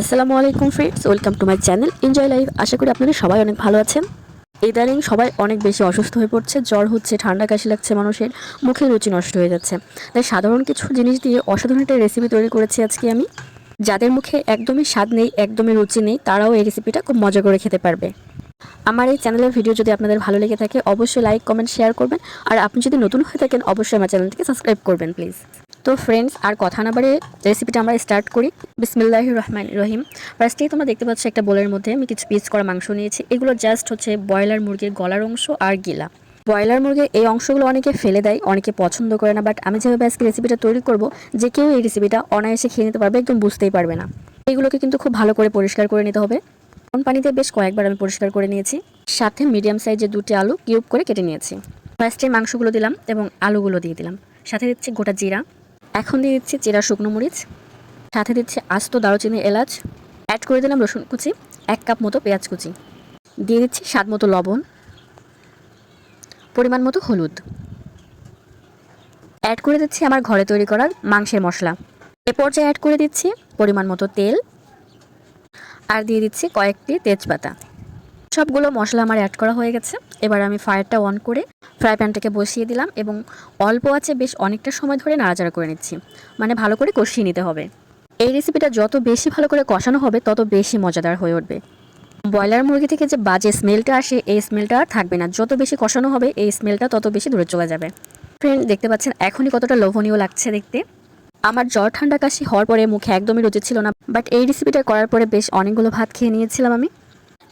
আসসালামু আলাইকুম friends welcome to my channel enjoy life আশা করি আপনারা সবাই অনেক ভালো আছেন। ইদানিং সবাই অনেক বেশি অসুস্থ হয়ে পড়ছে, জ্বর হচ্ছে, ঠান্ডা কাশি লাগছে মানুষের, মুখে রুচি নষ্ট হয়ে যাচ্ছে। তাই সাধারণ কিছু জিনিস দিয়ে অসাধারণ একটা রেসিপি তৈরি করেছি আজকে আমি। যাদের মুখে একদমই স্বাদ নেই, একদমই রুচি নেই, তারাও এই রেসিপিটা খুব মজা করে খেতে পারবে। আমার এই চ্যানেলের ভিডিও যদি আপনাদের ভালো লেগে থাকে, অবশ্যই লাইক কমেন্ট শেয়ার করবেন। আর আপনি যদি নতুন হয়ে থাকেন, অবশ্যই আমার চ্যানেলটিকে সাবস্ক্রাইব করবেন প্লিজ তো ফ্রেন্ডস আর কথা না বাড়ে রেসিপিটা আমরা স্টার্ট করি। বিসমিল্লাহ রহমান রহিম। ফার্স্টেই তোমরা দেখতে পাচ্ছ একটা বোলের মধ্যে আমি কিছু পিস করা মাংস নিয়েছি। এগুলো জাস্ট হচ্ছে ব্রয়লার মুরগির গলার অংশ আর গিলা। ব্রয়লার মুরগির এই অংশগুলো অনেকে ফেলে দেয়, অনেকে পছন্দ করে না বাট আমি যেভাবে আজকে রেসিপিটা তৈরি করব, যে কেউ এই রেসিপিটা অনায়াসে খেয়ে নিতে পারবে, একদম বুঝতেই পারবে না। এগুলোকে কিন্তু খুব ভালো করে পরিষ্কার করে নিতে হবে। কোন পানিতে বেশ কয়েকবার আমি পরিষ্কার করে নিয়েছি। সাথে মিডিয়াম সাইজের দুটি আলু কিউব করে কেটে নিয়েছি। ফার্স্টে মাংসগুলো দিলাম এবং আলুগুলো দিয়ে দিলাম। সাথে দিচ্ছি গোটা জিরা। এখন দিয়ে দিচ্ছি চেরা শুকনো মরিচ, সাথে দিচ্ছি আস্ত দারুচিনি এলাচ অ্যাড করে দিলাম রসুন কুচি, এক কাপ মতো পেঁয়াজ কুচি। দিয়ে দিচ্ছি স্বাদ মতো লবণ, পরিমাণ মতো হলুদ। অ্যাড করে দিচ্ছি আমার ঘরে তৈরি করার মাংসের মশলা। এ পর্যায়ে অ্যাড করে দিচ্ছি পরিমাণ মতো তেল, আর দিয়ে দিচ্ছি কয়েকটি তেজপাতা। সবগুলো মশলা আমার অ্যাড করা হয়ে গেছে। এবার আমি ফায়ারটা অন করে ফ্রাই প্যানটাকে বসিয়ে দিলাম এবং অল্প আছে বেশ অনেকটা সময় ধরে নাড়াচাড়া করে নিচ্ছি। মানে ভালো করে কষিয়ে নিতে হবে। এই রেসিপিটা যত বেশি ভালো করে কষানো হবে, তত বেশি মজাদার হয়ে উঠবে। ব্রয়লার মুরগি থেকে যে বাজে স্মেলটা আসে, এই স্মেলটা আর থাকবে না। যত বেশি কষানো হবে, এই স্মেলটা তত বেশি দূরে চলে যাবে। ফ্রেন্ড দেখতে পাচ্ছেন, এখনই কতটা লোভনীয় লাগছে দেখতে। আমার জ্বর ঠান্ডা কাশি হওয়ার পরে মুখে একদমই রুচি ছিল না বাট এই রেসিপিটা করার পরে বেশ অনেকগুলো ভাত খেয়ে নিয়েছিলাম আমি।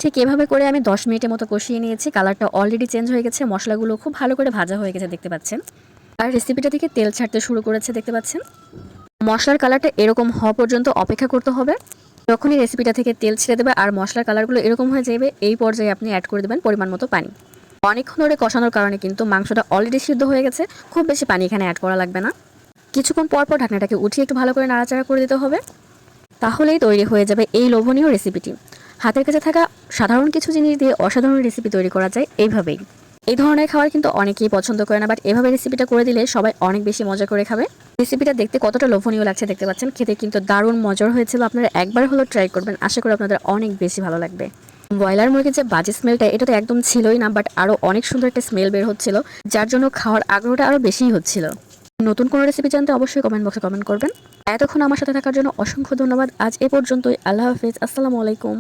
ঠিক এভাবে করে আমি দশ মিনিটের মতো কষিয়ে নিয়েছি। কালারটা অলরেডি চেঞ্জ হয়ে গেছে, মশলাগুলো খুব ভালো করে ভাজা হয়ে গেছে দেখতে পাচ্ছেন। আর রেসিপিটা থেকে তেল ছাড়তে শুরু করেছে দেখতে পাচ্ছেন। মশলার কালারটা এরকম হওয়া পর্যন্ত অপেক্ষা করতে হবে। যখনই রেসিপিটা থেকে তেল ছেড়ে দেবে আর মশলার কালারগুলো এরকম হয়ে যাবে, এই পর্যায়ে আপনি অ্যাড করে দেবেন পরিমাণ মতো পানি। অনেকক্ষণ ধরে কষানোর কারণে কিন্তু মাংসটা অলরেডি সিদ্ধ হয়ে গেছে, খুব বেশি পানি এখানে অ্যাড করা লাগবে না। কিছুক্ষণ পর পর ঢাকনাটাকে উঠিয়ে একটু ভালো করে নাড়াচাড়া করে দিতে হবে। তাহলেই তৈরি হয়ে যাবে এই লোভনীয় রেসিপিটি হাতের কাছে থাকা সাধারণ কিছু জিনিস দিয়ে অসাধারণ রেসিপি তৈরি করা যায় এইভাবেই। এই ধরনের খাবার কিন্তু অনেকেই পছন্দ করে না বাট এভাবে রেসিপিটা করে দিলে সবাই অনেক বেশি মজা করে খাবে। রেসিপিটা দেখতে কতটা লোভনীয় লাগছে দেখতে পাচ্ছেন? খেতে কিন্তু দারুণ মজার হয়েছিল। আপনারা একবার হলো ট্রাই করবেন। আশা করি আপনাদের অনেক বেশি ভালো লাগবে। ব্রয়লার মুরগির যে বাজে স্মেলটা এটা তো একদম ছিলই না বাট আরও অনেক সুন্দর একটা স্মেল বের হচ্ছিল, যার জন্য খাওয়ার আগ্রহটা আরও বেশিই হচ্ছিল। নতুন কোনো রেসিপি জানতে অবশ্যই কমেন্ট বক্সে কমেন্ট করবেন। এতক্ষণ আমার সাথে থাকার জন্য অসংখ্য ধন্যবাদ। আজ এ পর্যন্তই। আল্লাহ হাফিজ। আসসালামু আলাইকুম।